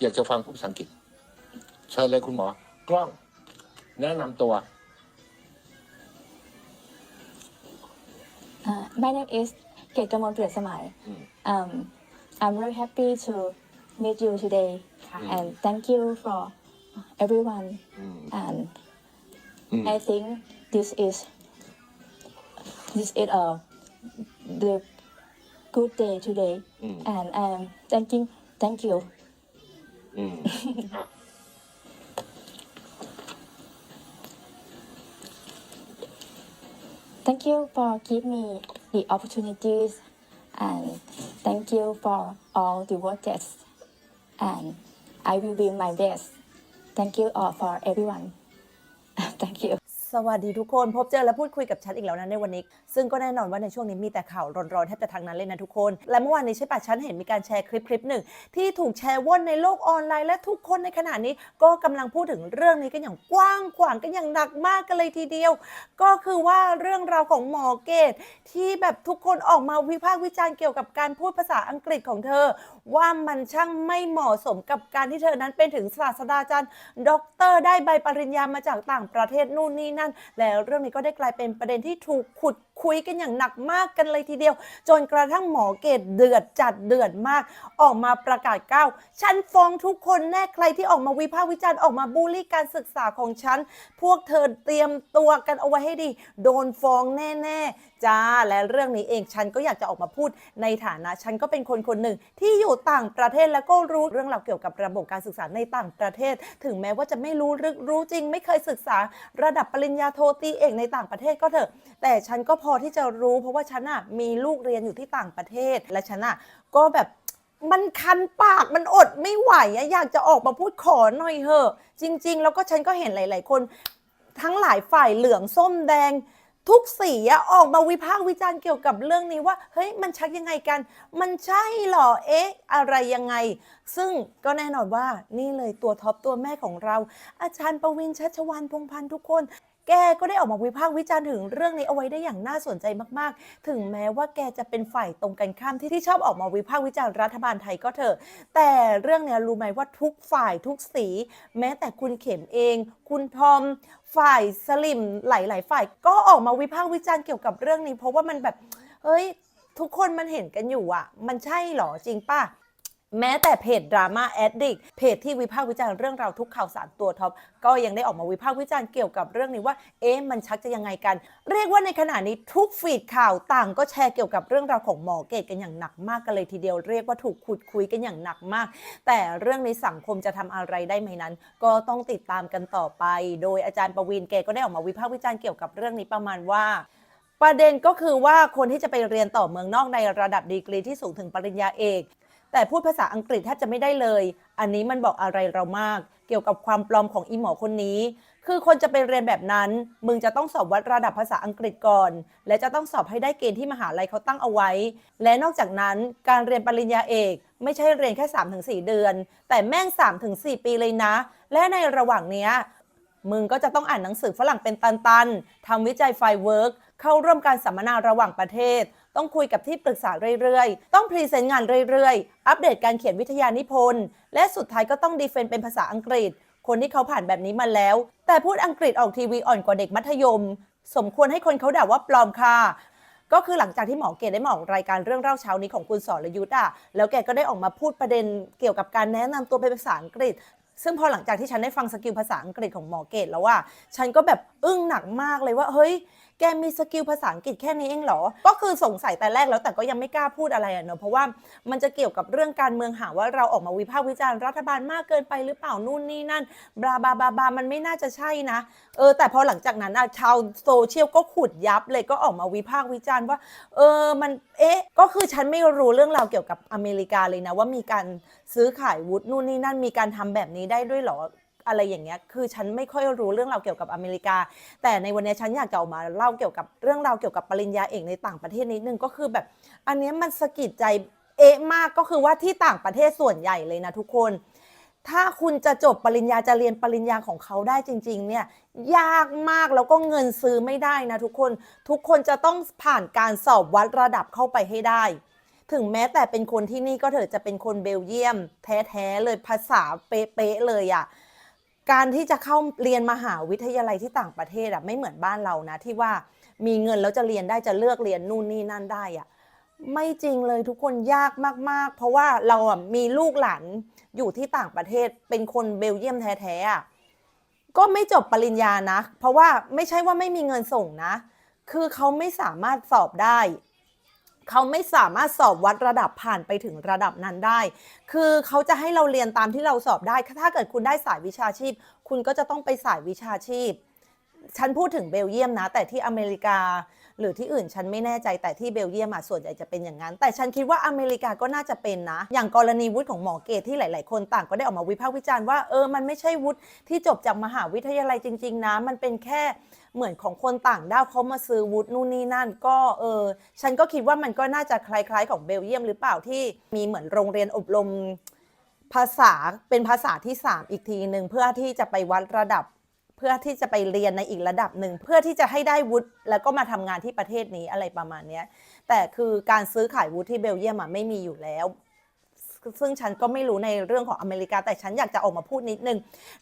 อยากจะฟังผู้ภาษาอังกฤษ เชิญเลยคุณหมอ กล้อง แนะนำตัว Uh, my name is เกตกมลเปลี่ยนสมัย อืม um, I'm very happy to meet you today อืม and thank you for everyone อืม and อืม I think this is this is a the good day today อืม and um thanking thank you อืมอ่ะ Thank you for giving me the opportunities and thank you for all the workers and I will do my best. Thank you all for everyone. สวัสดีทุกคนพบเจอและพูดคุยกับฉันอีกแล้วนะในวันนี้ ซึ่งก็แน่นอนว่าในช่วงนี้มีแต่ข่าวร้อนๆแทบจะทางนั้นเลยนะทุกคน และเมื่อวานนี้ใช่ปะฉันเห็นมีการแชร์คลิปคลิปหนึ่ง ที่ถูกแชร์ว่อนในโลกออนไลน์และทุกคนในขณะนี้ก็กำลังพูดถึงเรื่องนี้กันอย่างกว้างขวางกันอย่างหนักมากกันเลยทีเดียว ก็คือว่าเรื่องราวของหมอเกต ที่แบบทุกคนออกมาวิพากษ์วิจารณ์เกี่ยวกับการพูดภาษาอังกฤษของเธอ ว่ามันช่างไม่เหมาะสมกับการที่เธอนั้นเป็นถึงศาสตราจารย์ด็อกเตอร์ได้ใบปริญญามาจากต่างประเทศนู่นนี่นั่น แล้วเรื่องนี้ก็ได้กลายเป็นประเด็นที่ถูกขุด คุยกันอย่างหนักมากกันเลยทีเดียว จนกระทั่งหมอเกตเดือดจัดเดือดมาก ออกมาประกาศก้าวฉันฟ้องทุกคนแน่ใครที่ออกมาวิพากษ์วิจารณ์ออกมาบูลลี่การศึกษาของฉัน พวกเธอเตรียมตัวกันเอาไว้ให้ดี โดนฟ้องแน่ๆจ้าและเรื่องนี้เองฉันก็อยากจะออกมาพูดในฐานะฉันก็เป็นคนคนหนึ่งที่อยู่ต่างประเทศแล้วก็รู้เรื่องราวเกี่ยวกับระบบการศึกษาในต่างประเทศ ถึงแม้ว่าจะไม่รู้ลึกรู้จริง ไม่เคยศึกษา ระดับปริญญาโทตีเอกในต่างประเทศก็เถอะ แต่ฉันก็พอที่จะรู้ เพราะว่าฉันอะมีลูกเรียนอยู่ที่ต่างประเทศ และฉันอะก็แบบมันคันปากมันอดไม่ไหวอะอยากจะออกมาพูดขอหน่อยเหอะ จริง ๆ แล้วก็ฉันก็เห็นหลาย ๆ คน ทั้งหลายฝ่ายเหลืองส้มแดง ทุกสีอะออกมาวิพากษ์วิจารณ์เกี่ยวกับเรื่องนี้ว่า เฮ้ยมันชักยังไงกัน มันใช่เหรอเอ๊ะ อะไรยังไง ซึ่งก็แน่นอนว่านี่เลยตัวท็อปตัวแม่ของเรา อาจารย์ประวินชัชวันพงพันธ์ทุกคน แกก็ได้ออกมาวิพากษ์วิจารณ์ถึงเรื่องนี้เอาไว้ได้อย่างน่าสนใจมากๆ ถึงแม้ว่าแกจะเป็นฝ่ายตรงกันข้ามที่ที่ชอบออกมาวิพากษ์วิจารณ์รัฐบาลไทยก็เถอะ แต่เรื่องนี้รู้ไหมว่าทุกฝ่ายทุกสี แม้แต่คุณเข็มเอง คุณทอม ฝ่ายสลิมหลาย ๆ ฝ่ายก็ออกมาวิพากษ์วิจารณ์เกี่ยวกับเรื่องนี้ เพราะว่ามันแบบเฮ้ยทุกคนมันเห็นกันอยู่อะมันใช่เหรอจริงป่ะ แม้แต่เพจดราม่าแอดดิกเพจที่วิพากษ์วิจารณ์เรื่องราวทุกข่าวสารตัวท็อป ก็ยังได้ออกมาวิพากษ์วิจารณ์เกี่ยวกับเรื่องนี้ว่า เอ๊ะมันชักจะยังไงกัน เรียกว่าในขณะนี้ทุกฟีดข่าวต่างก็แชร์เกี่ยวกับเรื่องราวของหมอเกตกันอย่างหนักมากกันเลยทีเดียว เรียกว่าถูกขุดคุยกันอย่างหนักมาก แต่เรื่องในสังคมจะทำอะไรได้ไหมนั้น ก็ต้องติดตามกันต่อไป โดยอาจารย์ประวินแกก็ได้ออกมาวิพากษ์วิจารณ์เกี่ยวกับเรื่องนี้ประมาณว่าประเด็นก็คือว่าคนที่จะไปเรียนต่อเมืองนอกในระดับดีกรีที่สูงถึงปริญญาเอก แต่พูดภาษาอังกฤษแทบจะไม่ได้เลย อันนี้มันบอกอะไรเรามาก เกี่ยวกับความปลอมของอีหมอคนนี้ คือคนจะไปเรียนแบบนั้น มึงจะต้องสอบวัดระดับภาษาอังกฤษก่อน และจะต้องสอบให้ได้เกณฑ์ที่มหาลัยเขาตั้งเอาไว้ และนอกจากนั้นการเรียนปริญญาเอก ไม่ใช่เรียนแค่ 3-4 เดือน แต่แม่ง 3-4 ปีเลยนะ และในระหว่างเนี้ยมึงก็จะต้องอ่านหนังสือฝรั่งเป็นตันๆทำวิจัยไฟเวิร์กเข้าร่วมการสัมมนาระหว่างประเทศ ต้องคุยกับที่ปรึกษาเรื่อยๆ ต้องพรีเซนต์งานเรื่อยๆ อัปเดตการเขียนวิทยานิพนธ์ และสุดท้ายก็ต้องดีเฟนต์เป็นภาษาอังกฤษ คนที่เขาผ่านแบบนี้มาแล้ว แต่พูดอังกฤษออกทีวีอ่อนกว่าเด็กมัธยม สมควรให้คนเขาด่าว่าปลอมค่ะก็คือหลังจากที่หมอเกดได้มาออกรายการเรื่องเล่าเช้านี้ของคุณสรยุทธ์อะ แล้วแกก็ได้ออกมาพูดประเด็นเกี่ยวกับการแนะนำตัวเป็นภาษาอังกฤษ ซึ่งพอหลังจากที่ฉันได้ฟังสกิลภาษาอังกฤษของหมอเกดแล้วว่า ฉันก็แบบอึ้งหนักมากเลยว่า เฮ้ย แกมีสกิลภาษาอังกฤษแค่นี้เองเหรอ ก็คือสงสัยแต่แรกแล้วแต่ก็ยังไม่กล้าพูดอะไรอะเนอะเพราะว่ามันจะเกี่ยวกับเรื่องการเมืองหาว่าเราออกมาวิพากษ์วิจารณ์รัฐบาลมากเกินไปหรือเปล่านู่นนี่นั่นบลาบาบาบามันไม่น่าจะใช่นะ เออแต่พอหลังจากนั้นอะชาวโซเชียลก็ขุดยับเลยก็ออกมาวิพากษ์วิจารณ์ว่า เออมันเอ๊ะก็คือฉันไม่รู้เรื่องราวเกี่ยวกับอเมริกาเลยนะว่ามีการซื้อขายวุฒินู่นนี่นั่นมีการทำแบบนี้ได้ด้วยเหรอ อะไรอย่างเงี้ยคือฉันไม่ค่อยรู้เรื่องราวเกี่ยวกับอเมริกา แต่ในวันนี้ฉันอยากจะออกมาเล่าเกี่ยวกับเรื่องราวเกี่ยวกับปริญญาเอกในต่างประเทศนิดนึงก็คือแบบ อันนี้มันสะกิดใจเอ๊ะมากก็คือว่าที่ต่างประเทศส่วนใหญ่เลยนะทุกคน ถ้าคุณจะจบปริญญาจะเรียนปริญญาของเขาได้จริง ๆ เนี่ยยากมากแล้วก็เงินซื้อไม่ได้นะทุกคนทุกคนจะต้องผ่านการสอบวัดระดับเข้าไปให้ได้ ถึงแม้แต่เป็นคนที่นี่ก็เถอะจะเป็นคนเบลเยียม แท้ ๆ เลยภาษาเป๊ะๆเลยอะ่ะ การที่จะเข้าเรียนมหาวิทยาลัยที่ต่างประเทศอะไม่เหมือนบ้านเรานะ ที่ว่ามีเงินแล้วจะเรียนได้จะเลือกเรียนนู่นนี่นั่นได้อะไม่จริงเลยทุกคนยากมาก ๆ เพราะว่าเราอะมีลูกหลานอยู่ที่ต่างประเทศเป็นคนเบลเยียมแท้ๆอะก็ไม่จบปริญญานะ เพราะว่าไม่ใช่ว่าไม่มีเงินส่งนะ คือเขาไม่สามารถสอบได้ เขาไม่สามารถสอบวัดระดับผ่านไปถึงระดับนั้นได้ คือเขาจะให้เราเรียนตามที่เราสอบได้ ถ้าเกิดคุณได้สายวิชาชีพ คุณก็จะต้องไปสายวิชาชีพ ฉันพูดถึงเบลเยียมนะ แต่ที่อเมริกาหรือที่อื่นฉันไม่แน่ใจแต่ที่เบลเยียมอะส่วนใหญ่จะเป็นอย่างนั้น แต่ฉันคิดว่าอเมริกาก็น่าจะเป็นนะ อย่างกรณีวุฒิของหมอเกตที่หลาย ๆ คนต่างก็ได้ออกมาวิพากษ์วิจารณ์ว่าเออมันไม่ใช่วุฒิที่จบจากมหาวิทยาลัยจริง ๆ นะ มันเป็นแค่เหมือนของคนต่างด้าวเขามาซื้อวุฒินู่นนี่นั่น ก็เออฉันก็คิดว่ามันก็น่าจะคล้าย ๆ ของเบลเยียมหรือเปล่าที่มีเหมือนโรงเรียนอบรมภาษาเป็นภาษาที่ 3 อีกทีหนึ่งเพื่อที่จะไปวัดระดับ เพื่อที่จะไปเรียนในอีกระดับหนึ่ง เพื่อที่จะให้ได้วุฒิแล้วก็มาทำงานที่ประเทศนี้อะไรประมาณเนี้ยแต่คือการซื้อขายวุฒิที่เบลเยียมอะไม่มีอยู่แล้ว ซึ่งฉันก็ไม่รู้ในเรื่องของอเมริกา แต่ฉันอยากจะออกมาพูดนิดนึง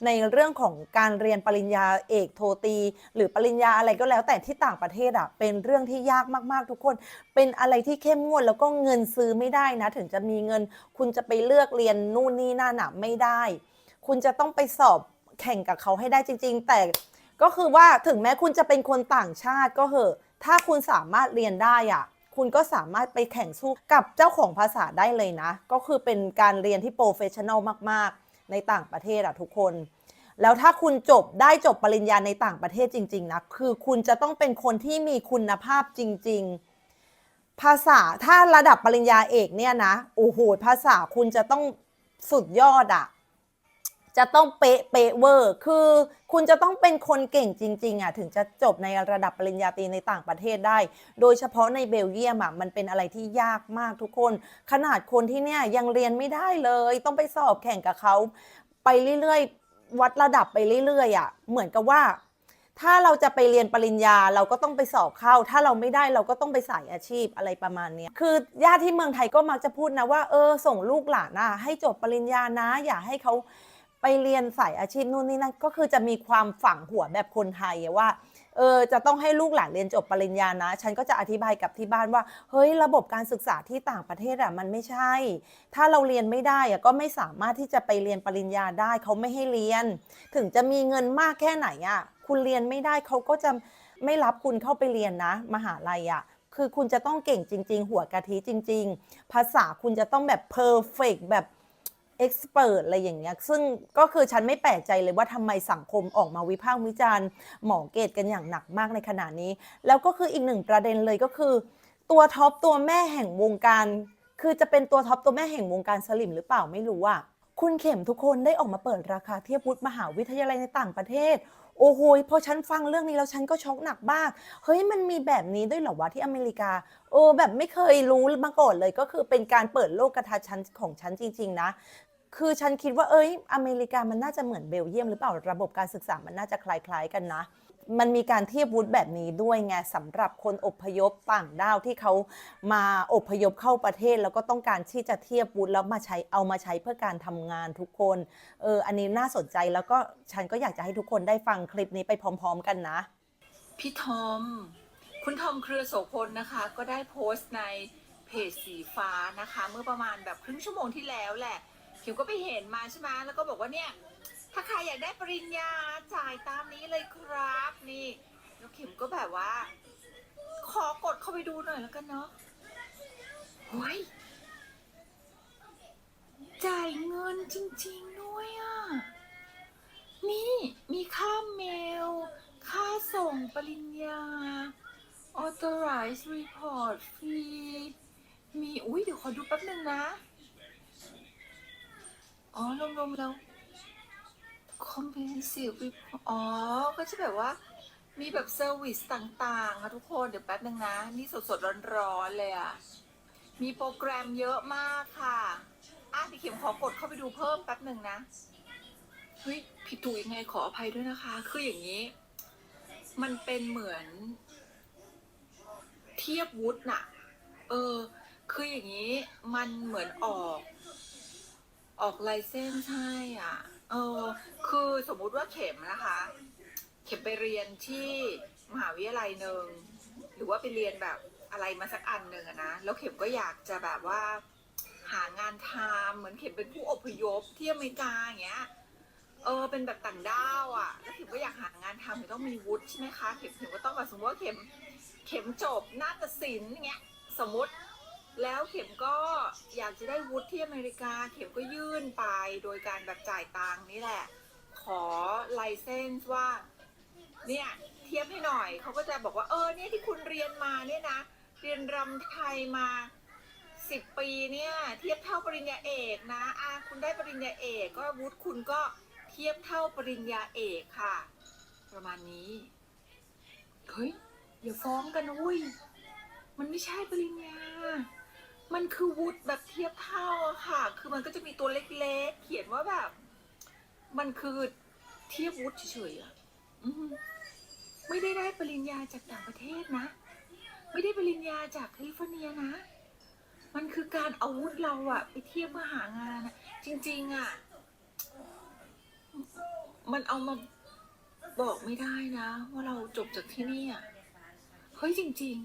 ในเรื่องของการเรียนปริญญาเอกโทตี หรือปริญญาอะไรก็แล้ว แต่ที่ต่างประเทศอะเป็นเรื่องที่ยากมากๆ ทุกคน เป็นอะไรที่เข้มงวดแล้วก็เงินซื้อไม่ได้นะ ถึงจะมีเงิน คุณจะไปเลือกเรียนนู่นนี่นั่นอะไม่ได้ คุณจะต้องไปสอบ แข่งกับเขาให้ได้จริง ๆ แต่ก็คือว่าถึงแม้คุณจะเป็นคนต่างชาติก็เหอะ ถ้าคุณสามารถเรียนได้อะคุณก็สามารถไปแข่งสู้กับเจ้าของภาษาได้เลยนะ ก็คือเป็นการเรียนที่โปรเฟชชั่นอลมาก ๆ ในต่างประเทศอะทุกคน แล้วถ้าคุณจบได้จบปริญญาในต่างประเทศจริง ๆ นะ คือคุณจะต้องเป็นคนที่มีคุณภาพจริง ๆ ภาษาถ้าระดับปริญญาเอกเนี่ยนะ โอ้โห ภาษาคุณจะต้องสุดยอดอะ จะต้องเป๊ะเป๊ะเวอร์ คือคุณจะต้องเป็นคนเก่งจริงๆอะถึงจะจบในระดับปริญญาตรีในต่างประเทศได้ โดยเฉพาะในเบลเยียมอะมันเป็นอะไรที่ยากมากทุกคน ขนาดคนที่เนี่ยยังเรียนไม่ได้เลย ต้องไปสอบแข่งกับเขาไปเรื่อยๆ วัดระดับไปเรื่อยๆอะเหมือนกับว่าถ้าเราจะไปเรียนปริญญาเราก็ต้องไปสอบเข้า ถ้าเราไม่ได้เราก็ต้องไปสายอาชีพอะไรประมาณนี้คือญาติที่เมืองไทยก็มักจะพูดนะว่าเออส่งลูกหลานนะให้จบปริญญานะ อย่าให้เขา ไปเรียนสายอาชีพนู่นนี่นั่นก็คือจะมีความฝังหัวแบบคนไทยว่าเออจะต้องให้ลูกหลานเรียนจบปริญญานะ ฉันก็จะอธิบายกับที่บ้านว่า เฮ้ยระบบการศึกษาที่ต่างประเทศอะมันไม่ใช่ ถ้าเราเรียนไม่ได้อะก็ไม่สามารถที่จะไปเรียนปริญญาได้เขาไม่ให้เรียน ถึงจะมีเงินมากแค่ไหนอะคุณเรียนไม่ได้เขาก็จะไม่รับคุณเข้าไปเรียนนะ มหาลัยอะคือคุณจะต้องเก่งจริง ๆ หัวกะทิจริง ๆ ภาษาคุณจะต้องแบบเพอร์เฟกแบบ เอ็กซ์เพรสอะไรอย่างเงี้ย ซึ่งก็คือฉันไม่แปลกใจเลยว่าทำไมสังคมออกมาวิพากษ์วิจารณ์หมอเกตกันอย่างหนักมากในขณะนี้ แล้วก็คืออีกหนึ่งประเด็นเลยก็คือ ตัวท็อปตัวแม่แห่งวงการ คือจะเป็นตัวท็อปตัวแม่แห่งวงการสลิมหรือเปล่าไม่รู้อะคุณเข็มทุกคนได้ออกมาเปิดราคาเทียบวุฒิมหาวิทยาลัยในต่างประเทศ โอ้โหพอฉันฟังเรื่องนี้แล้วฉันก็ช็อกหนักมาก เฮ้ยมันมีแบบนี้ด้วยเหรอวะที่อเมริกา โอ้แบบไม่เคยรู้มาก่อนเลยก็คือเป็นการเปิดโลกกระทัดฉันของฉันจริง ๆ นะ คือฉันคิดว่าเอ้ย อเมริกามันน่าจะเหมือนเบลเยียมหรือเปล่าระบบการศึกษามันน่าจะคล้ายๆกันนะ มันมีการเทียบวุฒิแบบนี้ด้วยไงสำหรับคนอพยพต่างด้าวที่เขามาอพยพเข้าประเทศ แล้วก็ต้องการที่จะเทียบวุฒิแล้วมาใช้เอามาใช้เพื่อการทำงานทุกคนเอออันนี้น่าสนใจแล้วก็ฉันก็อยากจะให้ทุกคนได้ฟังคลิปนี้ไปพร้อม ๆ กันนะ พี่ทอม คุณทอมเครือโสพลนะคะ ก็ได้โพสต์ในเพจสีฟ้านะคะ เมื่อประมาณแบบครึ่งชั่วโมงที่แล้วแหละ ขิมก็ไปเห็นมาใช่ไหมแล้วก็บอกว่าเนี่ย ถ้าใครอยากได้ปริญญาจ่ายตามนี้เลยครับนี่แล้วขิมก็แบบว่า ขอกดเข้าไปดูหน่อยแล้วกันเนาะโอ้ยจ่ายเงินจริง ๆ ด้วยอะ นี่มีค่าเมล ค่าส่งปริญญา authorize report fee มี อุ้ยเดี๋ยวขอดูแป๊บหนึ่งนะ อ๋อรวมๆแล้ว comprehensive อ๋อ ก็จะแบบว่า มีแบบเซอร์วิสต่างๆอะทุกคน เดี๋ยวแป๊บหนึ่งนะ นี่สดๆร้อนๆเลยอะมีโปรแกรมเยอะมากค่ะอะพี่เข็มขอกดเข้าไปดูเพิ่มแป๊บหนึ่งนะ เฮ้ย ผิดถูกยังไงขออภัยด้วยนะคะ คืออย่างนี้ มันเป็นเหมือน เทียบวุฒิน่ะ เออ คืออย่างนี้ มันเหมือนออก ออกลเซนส์ให้อะ เออ คือสมมุติว่าเข็มนะคะ เข็มไปเรียนที่มหาวิทยาลัยหนึ่งหรือว่าไปเรียนแบบอะไรมาสักอันหนึ่งนะ แล้วเข็มก็อยากจะแบบว่า หางานทำเหมือนเข็มเป็นผู้อพยพที่อเมริกาอย่างเงี้ย เออ เป็นแบบต่างด้าวอะ่ะ แล้วเข็มก็อยากหางานทำเข็มต้องมีวุฒิใช่ไหมคะ เข็มเข็มก็ต้องแบบสมมติว่าเข็ม เข็มจบนาฏศิลป์อย่างเงี้ย สมมติ แล้วเข็มก็อยากจะได้วุฒิที่อเมริกา เข็มก็ยื่นไปโดยการแบบจ่ายตังค์นี่แหละ ขอไลเซนส์ว่า เนี่ยเทียบให้หน่อย เขาก็จะบอกว่าเออเนี่ยที่คุณเรียนมาเนี่ยนะ เรียนรำไทยมาสิบปีเนี่ย เทียบเท่าปริญญาเอกนะอะคุณได้ปริญญาเอกก็วุฒิคุณก็เทียบเท่าปริญญาเอกค่ะ ประมาณนี้เฮ้ยอย่าฟ้องกันนะเว้ยมันไม่ใช่ปริญญา มันคือวุฒิแบบเทียบเท่าอะค่ะ คือมันก็จะมีตัวเล็กๆ เขียนว่าแบบ มันคือเทียบวุฒิเฉยๆอะอืมไม่ได้ได้ปริญญาจากต่างประเทศนะ ไม่ได้ปริญญาจากแคลิฟอร์เนียนะ มันคือการเอาวุธเราอะไปเทียบเพื่อหางานอะจริงๆอะมันเอามาบอกไม่ได้นะ ว่าเราจบจากที่นี่อะเฮ้ยจริง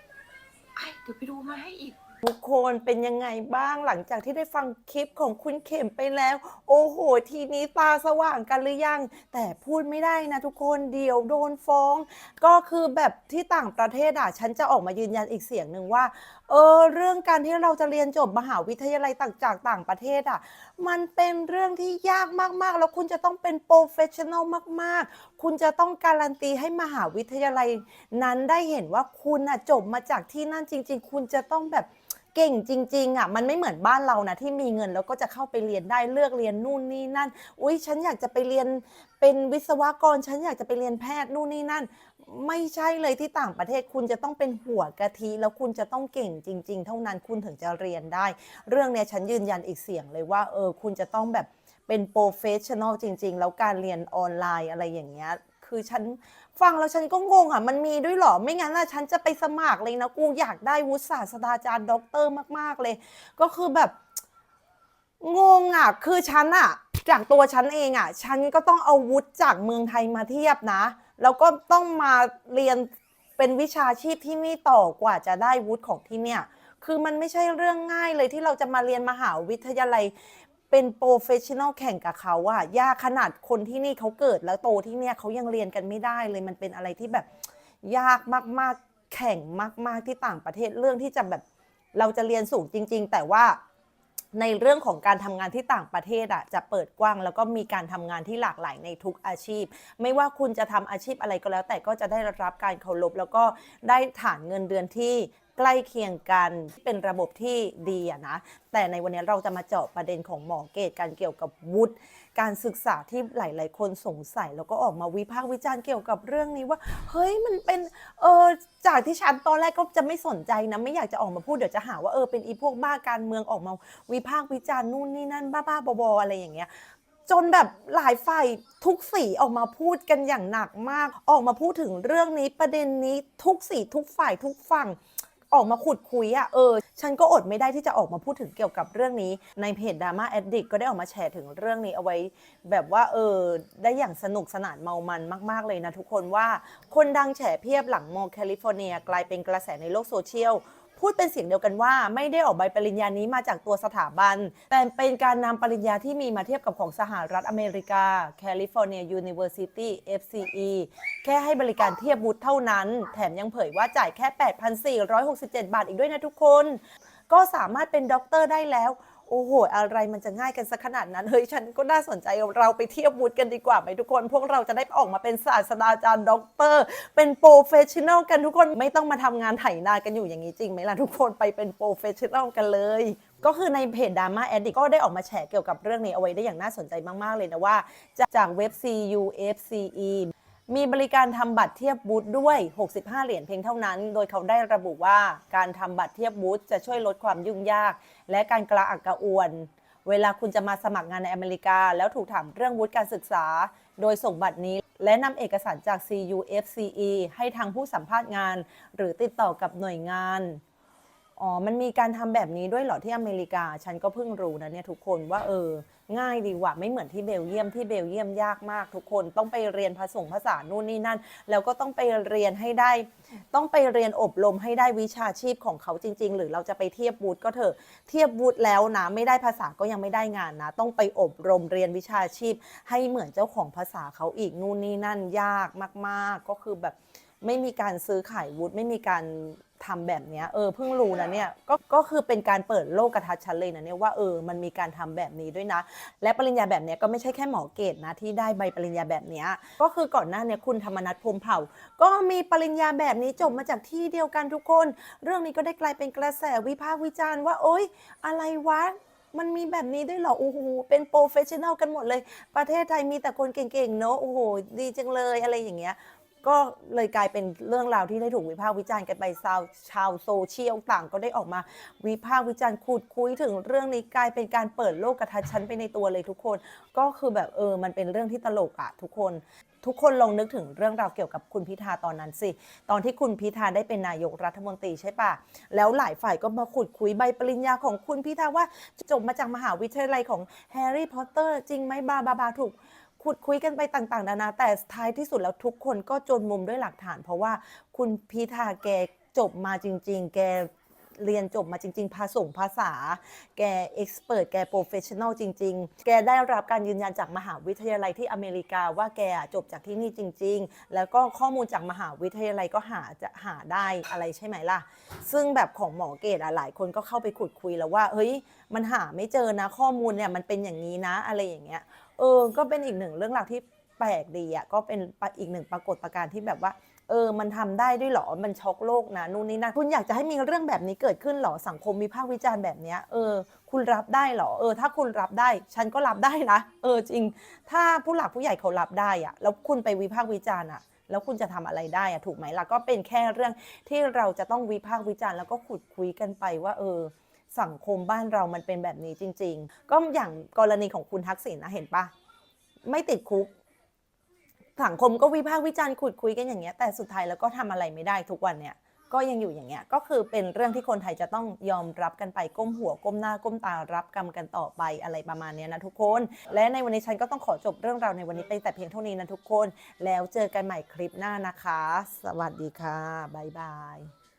ๆไอ้เดี๋ยวไปดูมาให้อีก ทุกคนเป็นยังไงบ้างหลังจากที่ได้ฟังคลิปของคุณเข็มไปแล้ว โอ้โห ทีนี้ตาสว่างกันหรือยัง แต่พูดไม่ได้นะทุกคนเดี๋ยวโดนฟ้อง ก็คือแบบที่ต่างประเทศอะฉันจะออกมายืนยันอีกเสียงหนึ่งว่าเออเรื่องการที่เราจะเรียนจบมหาวิทยาลัยต่างจากต่างประเทศอะมันเป็นเรื่องที่ยากมากๆ แล้วคุณจะต้องเป็นโปรเฟชชั่นอลมาก ๆ คุณจะต้องการันตีให้มหาวิทยาลัย นั้นได้เห็นว่าคุณอะจบมาจากที่นั่นจริง ๆ คุณจะต้องแบบ เก่งจริง ๆอะมันไม่เหมือนบ้านเรานะที่มีเงินแล้วก็จะเข้าไปเรียนได้เลือกเรียนนู่นนี่นั่น อุ้ยฉันอยากจะไปเรียนเป็นวิศวกร ฉันอยากจะไปเรียนแพทย์นู่นนี่นั่น ไม่ใช่เลยที่ต่างประเทศคุณจะต้องเป็นหัวกะทิแล้วคุณจะต้องเก่งจริง ๆ เท่านั้นคุณถึงจะเรียนได้ เรื่องเนี้ยฉันยืนยันอีกเสียงเลยว่าเออคุณจะต้องแบบเป็นโปรเฟชชั่นอลจริง ๆ แล้วการเรียนออนไลน์อะไรอย่างเงี้ย คือฉันฟังแล้วฉันก็งงอะ มันมีด้วยเหรอ ไม่งั้นน่ะฉันจะไปสมัครเลยนะ กูอยากได้วุฒิศาสตราจารย์ด็อกเตอร์มาก ๆ เลย ก็คือแบบงงอะ คือฉันอะ จากตัวฉันเองอะ ฉันก็ต้องเอาวุฒิจากเมืองไทยมาเทียบนะ แล้วก็ต้องมาเรียนเป็นวิชาชีพที่นี่ต่อกว่าจะได้วุฒิของที่เนี่ย คือมันไม่ใช่เรื่องง่ายเลยที่เราจะมาเรียนมหาวิทยาลัย เป็นโปรเฟชชั่นอลแข่งกับเขาอะยากขนาดคนที่นี่เขาเกิดแล้วโตที่เนี่ยเขายังเรียนกันไม่ได้เลยมันเป็นอะไรที่แบบยากมากๆแข่งมาก ๆที่ต่างประเทศเรื่องที่จะแบบเราจะเรียนสูงจริง ๆ แต่ว่าในเรื่องของการทำงานที่ต่างประเทศอะจะเปิดกว้างแล้วก็มีการทำงานที่หลากหลายในทุกอาชีพ ไม่ว่าคุณจะทำอาชีพอะไรก็แล้ว แต่ก็จะได้รับการเคารพแล้วก็ได้ฐานเงินเดือนที่ ใกล้เคียงกันเป็นระบบที่ดีอะนะแต่ในวันนี้เราจะมาเจาะประเด็นของหมอเกตการเกี่ยวกับวุฒิการศึกษาที่หลาย ๆ คนสงสัย แล้วก็ออกมาวิพากษ์วิจารณ์เกี่ยวกับเรื่องนี้ว่า เฮ้ยมันเป็นเออจากที่ฉันตอนแรกก็จะไม่สนใจนะไม่อยากจะออกมาพูดเดี๋ยวจะหาว่าเออเป็นอีพวกบ้าการเมืองออกมาวิพากษ์วิจารณ์นู่นนี่นั่นบ้าๆบอๆอะไรอย่างเงี้ยจนแบบหลายฝ่ายทุกสีออกมาพูดกันอย่างหนักมาก ออกมาพูดถึงเรื่องนี้ประเด็นนี้ทุกสีทุกฝ่ายทุกฝั่ง ออกมาขุดคุยอะเออ ฉันก็อดไม่ได้ที่จะออกมาพูดถึงเกี่ยวกับเรื่องนี้ ในเพจดราม่าแอดดิกก็ได้ออกมาแชร์ถึงเรื่องนี้เอาไว้ แบบว่าเออ ได้อย่างสนุกสนานเมามันมาก ๆ เลยนะทุกคนว่า คนดังแฉเพียบหลังมอแคลิฟอร์เนีย กลายเป็นกระแสในโลกโซเชียล พูดเป็นเสียงเดียวกันว่า ไม่ได้ออกใบปริญญานี้มาจากตัวสถาบัน แต่เป็นการนำปริญญาที่มีมาเทียบกับของสหรัฐอเมริกา California University FCE แค่ให้บริการเทียบบุตรเท่านั้น แถมยังเผยว่าจ่ายแค่ 8,467 บาทอีกด้วยนะทุกคน ก็สามารถเป็นด็อกเตอร์ได้แล้ว โอ้โห อะไรมันจะง่ายกันสักขนาดนั้น เฮ้ย ฉันก็น่าสนใจเราไปเทียบวุฒิกันดีกว่าไหมทุกคน พวกเราจะได้ออกมาเป็นศาสตราจารย์ด็อกเตอร์ เป็นโปรเฟชชั่นอลกันทุกคน ไม่ต้องมาทำงานไถนากันอยู่อย่างนี้จริงไหมล่ะทุกคน ไปเป็นโปรเฟชชั่นอลกันเลย ก็คือในเพจ Dharma Addict ก็ได้ออกมาแฉเกี่ยวกับเรื่องนี้เอาไว้ได้อย่างน่าสนใจมาก ๆ เลยนะว่า จากเว็บ CUFCE มีบริการทำบัตรเทียบบูธด้วย 65 เหรียญเพียงเท่านั้น โดยเขาได้ระบุว่าการทำบัตรเทียบบูธจะช่วยลดความยุ่งยาก และการกระอักกระอ่วน เวลาคุณจะมาสมัครงานในอเมริกา แล้วถูกถามเรื่องวุฒิการศึกษา โดยส่งบัตรนี้ และนำเอกสารจาก CUFCE ให้ทางผู้สัมภาษณ์งาน หรือติดต่อกับหน่วยงาน อ๋อ มันมีการทำแบบนี้ด้วยเหรอที่อเมริกา ฉันก็เพิ่งรู้นะเนี่ยทุกคนว่าเออ ง่ายดีว่ะไม่เหมือนที่เบลเยียมที่เบลเยียมยากมาก ทุกคนต้องไปเรียนภาษาภาษานู่นนี่นั่น แล้วก็ต้องไปเรียนให้ได้ ต้องไปเรียนอบรมให้ได้วิชาชีพของเขาจริง ๆ หรือเราจะไปเทียบวูดก็เถอะเทียบวูดแล้วนะไม่ได้ภาษาก็ยังไม่ได้งานนะ ต้องไปอบรมเรียนวิชาชีพ ให้เหมือนเจ้าของภาษาเขาอีกนู่นนี่นั่นยากมาก ๆ ก็คือแบบไม่มีการซื้อขายวุฒิไม่มีการ ทำแบบเนี้ยเออเพิ่งรู้นะเนี่ยก็ก็คือเป็นการเปิดโลกกระทัดชันเลยนะเนี่ยว่าเออมันมีการทำแบบนี้ด้วยนะ และปริญญาแบบเนี้ยก็ไม่ใช่แค่หมอเกตนะที่ได้ใบปริญญาแบบเนี้ยก็คือก่อนหน้าเนี่ยคุณธรรมนัฐพรหมเผ่า ก็มีปริญญาแบบนี้จบมาจากที่เดียวกันทุกคน เรื่องนี้ก็ได้กลายเป็นกระแสวิพากษ์วิจารณ์ว่าโอ๊ยอะไรวะมันมีแบบนี้ด้วยเหรอ โอ้โห เป็นโปรเฟชชั่น a ลกันหมดเลย ประเทศไทยมีแต่คนเก่งๆ เนอะ โอ้โห ดีจังเลย อะไรอย่างเงี้ย ก็เลยกลายเป็นเรื่องราวที่ได้ถูกวิพากษ์วิจารณ์กันไปชาวชาวโซเชียลต่างก็ได้ออกมา วิพากษ์วิจารณ์ขุดคุยถึงเรื่องนี้กลายเป็นการเปิดโลกกระทัดชันไปในตัวเลยทุกคน ก็คือแบบเออมันเป็นเรื่องที่ตลกอะทุกคน ทุกคนลองนึกถึงเรื่องราวเกี่ยวกับคุณพิธาตอนนั้นสิ ตอนที่คุณพิธาได้เป็นนายกรัฐมนตรีใช่ปะแล้วหลายฝ่ายก็มาขุดคุยใบปริญญาของคุณพิธาว่าจบมาจากมหาวิทยาลัยของแฮร์รี่พอตเตอร์จริงไหมบาบาบาถูก ขุดคุยกันไปต่างๆนานาแต่ท้ายที่สุดแล้วทุกคนก็จนมุมด้วยหลักฐาน เพราะว่าคุณพิธาแกจบมาจริง ๆ แกเรียนจบมาจริง ๆ ภาษงภาษา แกเอ็กซ์เพรสแกโปรเฟชชั่นอลจริง ๆ แกได้รับการยืนยันจากมหาวิทยาลัยที่อเมริกาว่าแกจบจากที่นี่จริง ๆ แล้วก็ข้อมูลจากมหาวิทยาลัยก็หาจะหาได้อะไรใช่ไหมล่ะ ซึ่งแบบของหมอเกตอะหลายคนก็เข้าไปขุดคุยแล้วว่า เฮ้ย มันหาไม่เจอนะข้อมูลเนี่ยมันเป็นอย่างนี้นะอะไรอย่างเงี้ย เออ ก็เป็นอีกหนึ่งเรื่องราวที่แปลกดีอะก็เป็นอีกหนึ่งปรากฏการณ์ที่แบบว่า เออ มันทำได้ด้วยเหรอ มันช็อกโลกนะนู่นนี่นั่นคุณอยากจะให้มีเรื่องแบบนี้เกิดขึ้นเหรอสังคมวิพากษ์วิจารณ์แบบเนี้ยเออ คุณรับได้เหรอเออ ถ้าคุณรับได้ ฉันก็รับได้นะเออจริง ถ้าผู้หลักผู้ใหญ่เขารับได้อะแล้วคุณไปวิพากษ์วิจารณ์อะแล้วคุณจะทำอะไรได้อะถูกไหมล่ะก็เป็นแค่เรื่องที่เราจะต้องวิพากษ์วิจารณ์แล้วก็ขุดคุยกันไปว่า เออ สังคมบ้านเรามันเป็นแบบนี้จริง ๆ ก็อย่างกรณีของคุณทักษิณนะเห็นปะไม่ติดคุก สังคมก็วิพากษ์วิจารณ์ขุดคุยกันอย่างเงี้ยแต่สุดท้ายแล้วก็ทำอะไรไม่ได้ทุกวันเนี่ยก็ยังอยู่อย่างเงี้ยก็คือเป็นเรื่องที่คนไทยจะต้องยอมรับกันไปก้มหัวก้มหน้าก้มตารับกรรมกันต่อไปอะไรประมาณเนี้ยนะทุกคน และในวันนี้ฉันก็ต้องขอจบเรื่องราวในวันนี้ไปแต่เพียงเท่านี้นะทุกคน แล้วเจอกันใหม่คลิปหน้านะคะ สวัสดีค่ะบ๊ายบาย